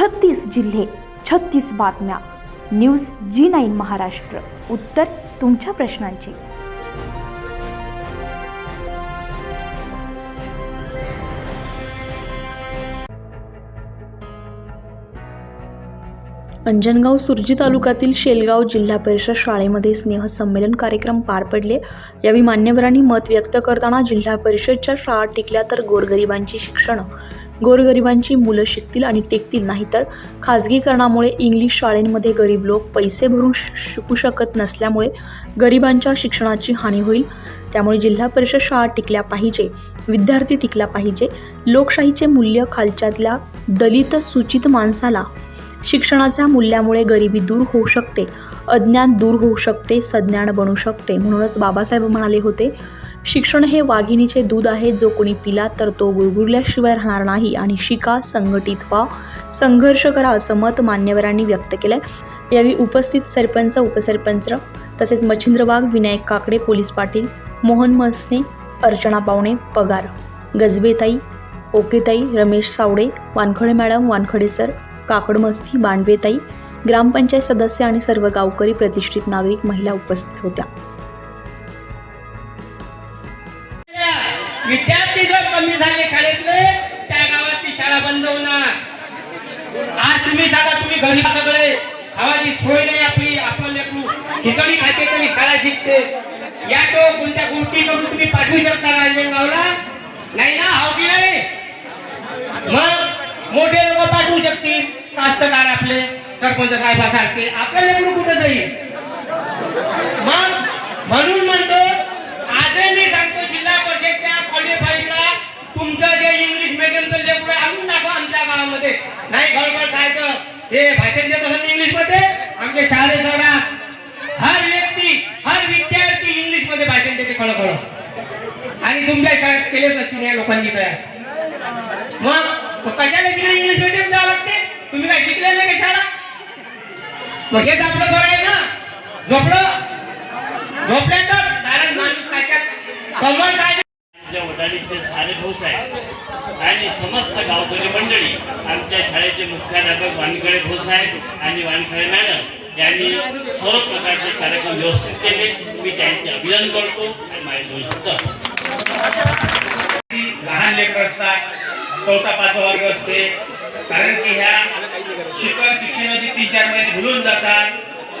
छत्तीस जिल्हे छत्तीस बातम्या. News G nine Maharashtra. उत्तर तुमच्या प्रश्नांची. अंजनगाव सुरजी तालुक्यातील शेलगाव जिल्हा परिषद शाळेमध्ये स्नेहसंमेलन कार्यक्रम पार पडले. यावेळी मान्यवरांनी मत व्यक्त करताना जिल्हा परिषदच्या शाळा टिकल्या तर गोरगरिबांची शिक्षण. गोरगरिबांची मुलं शिकतील आणि टिकतील नाहीतर खाजगीकरणामुळे इंग्लिश शाळेंमध्ये गरीब लोक पैसे भरून शिकू शकत नसल्यामुळे गरिबांच्या शिक्षणाची हानी होईल. त्यामुळे जिल्हा परिषद शाळा टिकल्या पाहिजे विद्यार्थी टिकला पाहिजे. लोकशाहीचे मूल्य खालच्यातल्या दलित सूचित माणसाला शिक्षणाच्या मूल्यामुळे गरिबी दूर होऊ शकते अज्ञान दूर होऊ शकते सज्ञान बनू शकते. म्हणूनच बाबासाहेब म्हणाले होते शिक्षण हे वाघिणीचे दूध आहे जो कोणी पिला तर तो गुळगुळल्याशिवाय राहणार नाही. आणि शिका संघटित व्हा संघर्ष करा असं मत मान्यवरांनी व्यक्त केलं आहे यावेळी उपस्थित सरपंच उपसरपंच तसेच मच्छिंद्र वाघ विनायक काकडे पोलीस पाटील मोहन मसने अर्चना पावणे पगार गजबेताई ओकेताई रमेश सावडे वानखडे मॅडम वानखडे सर काकडमस्ती बांडवेताई ग्रामपंचायत सदस्य आणि सर्व गावकरी प्रतिष्ठित नागरिक महिला उपस्थित होत्या. विद्यार्थी जर कमी झाले शाळेतले त्या गावाची शाळा बंद होणार. आज तुम्ही सांगा तुम्ही घरी सगळे खावाची सोय नाही आपली आपण लेकरू. ठिकाणी खाते तरी शाळा शिकते या तो कोणत्या गोष्टी करून तुम्ही पाठवू शकता रांजणगावला नाही ना हो की नाही? मग मोठे लोक पाठवू शकतील. कास्तकार आपले सरपंच साहेबासारखे. आपलं लेकरू कुठं जाईल? मग म्हणून म्हणतो आजही मी सांगतो जिल्हा परिषदच्या क्वालिफाईडला तुमचं जे इंग्लिश मिडियमचं जे पुढे आणून दाखवा आमच्या गावामध्ये नाही गडबड खायचं. हे भाषण देत असत इंग्लिशमध्ये आमच्या शाळेत जरा हर व्यक्ती हर विद्यार्थी इंग्लिशमध्ये भाषण देते खळखळ आणि तुमच्या शाळेत केलेच असतील या लोकांनी तयार. मग कशाला तिला इंग्लिश मिडियम द्यावं लागते? तुम्ही काय शिकले नाही का शाळा? मग हेच आपलं बरं आहे ना. झोपलं झोपल्याचं कारण माणूस काय कमल काय शाळेचे सारे भाऊच आहेत आणि समस्त गावकरी मंडळी आमच्या शाळेचे मुख्याध्यापक वानखळे भाऊ साहेब आणि वानखळे मॅडम यांनी सर्व प्रकारचे कार्यक्रम व्यवस्थित केले. मी त्यांचे अभिनंदन करतो आणि माझे लहान लेकर असतात चौथा पाचवा वर्ग असते. कारण की ह्या शिक्षण शिक्षणाची तीन चार महिने भुलून जातात.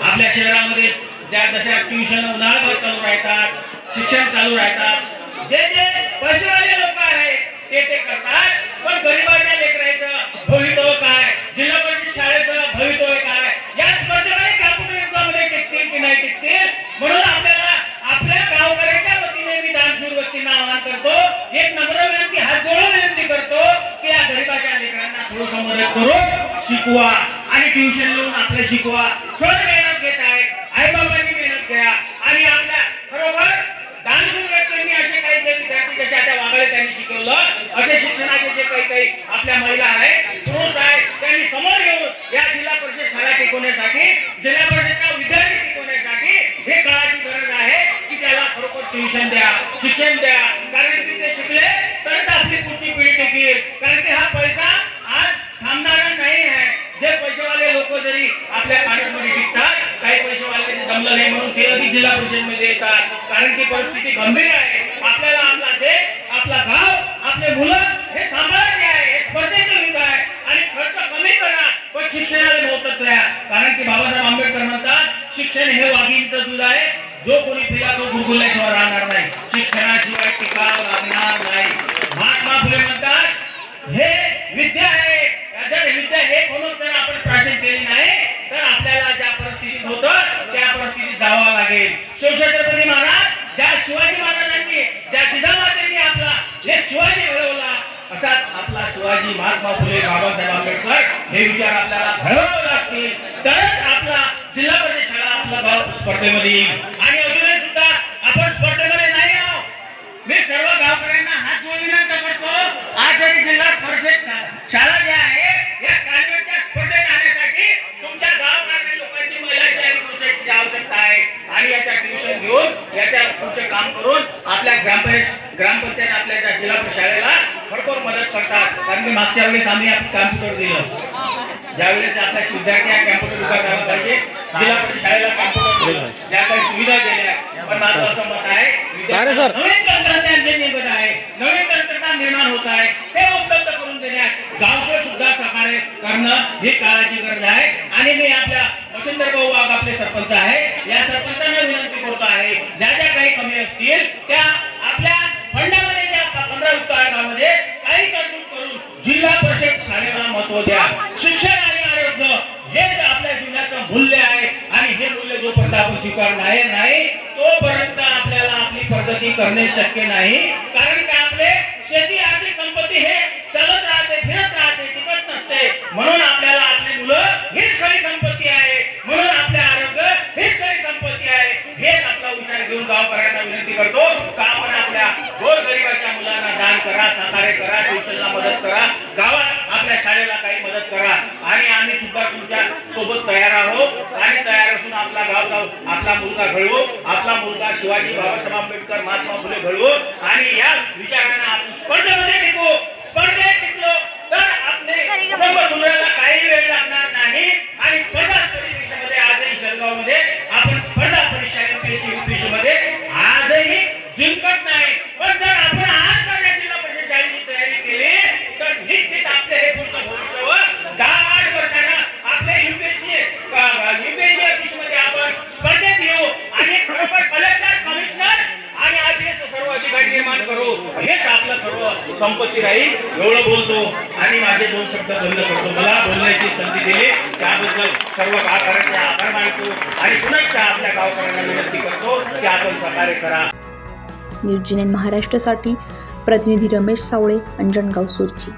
आपल्या शहरामध्ये ज्या जशा ट्युशन उन्हाळ्याभर चालू राहतात शिक्षण चालू राहतात जे जे पैसेवाले लोक आहेत ते ते करतात. पण गरिबाच्या लेकराचं भवितव्य काय? जिल्हा परिषद शाळेचं भवितव्य काय? या स्पर्धेमध्ये कापूर युगामध्ये टिकतील की नाही टिकतील? म्हणून आपल्याला आपल्या गावकऱ्याच्या वतीने मी दानशूर व्यक्तींना आवाहन करतो. एक नम्र विनंती हात जोडून विनंती करतो की या गरिबाच्या लेकरांना थोडंसं मदत करून शिकवा आणि ट्युशन लावून आपलं शिकवा. थोडं मेहनत घेत आहे आई बाबांनी मेहनत घ्या आणि आपल्या बरोबर दानशूर व्यक्तींनी असे काही जे विद्यार्थी जसे आता वागळे शिकवलं असे शिक्षणाचे जे काही काही आपल्या महिला आहेत पुरुष आहेत त्यांनी समोर येऊन या जिल्हा परिषद शाळा टिकवण्यासाठी जिल्हा परिषदच्या विद्यार्थी टिकवण्यासाठी हे काळाची गरज आहे की त्याला खरोखर ट्युशन द्या शिक्षण द्या. कारण की ते शिकले तरच आपली पुढची पिढी टिकेल. कारण की हा पैसा आज थांबणारा नाही आहे. जे पैसेवाले लोक जरी आपल्या पाण्यामध्ये टिकतात काही पैसेवाले जमलं नाही म्हणून ते अधिक जिल्हा परिषदमध्ये येतात. कारण की परिस्थिती गंभीर आहे. आपल्याला आपला देश आपला गाव आपले मुलं हे सांभाळायचे आहे हे स्पर्धेचं युग आहे आणि खर्च करा. पण शिक्षणाला महत्त्व द्या. कारण की बाबासाहेब आंबेडकर म्हणतात शिक्षण हे वाघींचं दूध आहे. जो कोणी पिला तो गुरगुरल्याशिवाय राहणार नाही. शिक्षणाशिवाय टिकाव लागणार नाही. महात्मा फुले म्हणतात हे विद्या आहे. जर विद्या हे म्हणून जर आपण प्राचीन केली नाही तर आपल्याला ज्या परिस्थितीत होतं त्या परिस्थितीत जावं लागेल. शिवछत्रपती महाराज ज्या शिवाजी महाराजांनी ज्या जिजामातेंनी आपला हे शिवाजी घडवला असाच आपला शिवाजी महात्मा फुले बाबासाहेब आंबेडकर हे विचार आपल्याला घडवावे लागतील. तरच आपला जिल्हा परिषद शाळा आपला गाव स्पर्धेमध्ये येईल. आणि अजूनही सुद्धा आपण स्पर्धेमध्ये नाही आहोत. मी सर्व गावकऱ्यांना हात जोडून विनंती करतो आज जरी जिल्हा परिषद शाळा ज्या आहे या कालव्याच्या स्पर्धेत आणण्यासाठी तुमच्या गावकऱ्यांना लोकांची महिलांची आणि पुरुषांची आवश्यकता आहे. आणि याच्या ट्युशन घेऊन याच्या पुढचे काम करून आपल्या ग्रामपंचायत ग्रामपंचायत आपल्या ज्या जिल्हा शाळेला भरपूर मदत करतात. कारण की मागच्या वेळेस आम्ही कॉम्प्युटर दिलं ज्यावेळेस आता कॅम्प्युटर पाहिजे जिल्हा परिषद शाळेला कॅम्प्युटर ज्या काही सुविधा दिल्या पण माझं असं मत आहे नवीन तंत्रज्ञान जे निघत आहे नवीन तंत्रज्ञान निर्माण होत आहे ते उपलब्ध करून गावचे सुद्धा सहकार्य करणं ही काळाची गरज आहे. आणि मी आपल्या वसंतर भाऊ वाघ आपले सरपंच आहे. या सरपंचांना विनंती करतो आहे ज्या ज्या काही कमी असतील त्या आपल्या फंडामध्ये ज्या पंधरा आयोगामध्ये काही तरतूद करून जिल्हा परिषद शाळेला महत्त्व द्या. शिक्षण आणि आरोग्य हेच आपल्या जीवनाचं मूल्य आहे आणि हे मूल्य आपण स्वीकारणार नाही तोपर्यंत आपल्याला आपली प्रगती करणे शक्य नाही. कारण का आपले शेती आर्थिक संपत्ती हे चालत राहते फिरत राहते टिकत नसते. म्हणून आपल्याला आपली मुलं हीच खरी संपत्ती आहे. म्हणून आपले आरोग्य हीच खरी संपत्ती आहे. हेच आपला विचार घेऊन गावकऱ्यांना विनंती करतो का आपण आपल्या गोरगरिबाच्या मुलांना दान करा सहकार्य करा ट्युशनला मदत करा गावात आपल्या शाळेला काही मदत करा आणि आम्ही सुद्धा तुमच्यासोबत तयार आहोत. आणि तयार असून आपला गाव गाव आपला मुलगा घडवू आपला मुलगा शिवाजी बाबासाहेब आंबेडकर महात्मा फुले घडवू. आणि या विचारांना आपण स्पर्धेमध्ये संपत्ती राहील एवढं बोलतो आणि माझे दोन शब्द बंद करतो. मला बोलण्याची संधी दिली. त्याबद्दल सर्व गावकऱ्यांचे आभार मानतो आणि पुन्हा आपल्या गावकऱ्यांना विनंती करतो की आपण सहकार्य करा. निर्जिनेन महाराष्ट्रासाठी प्रतिनिधी रमेश सावळे अंजनगाव सुरची.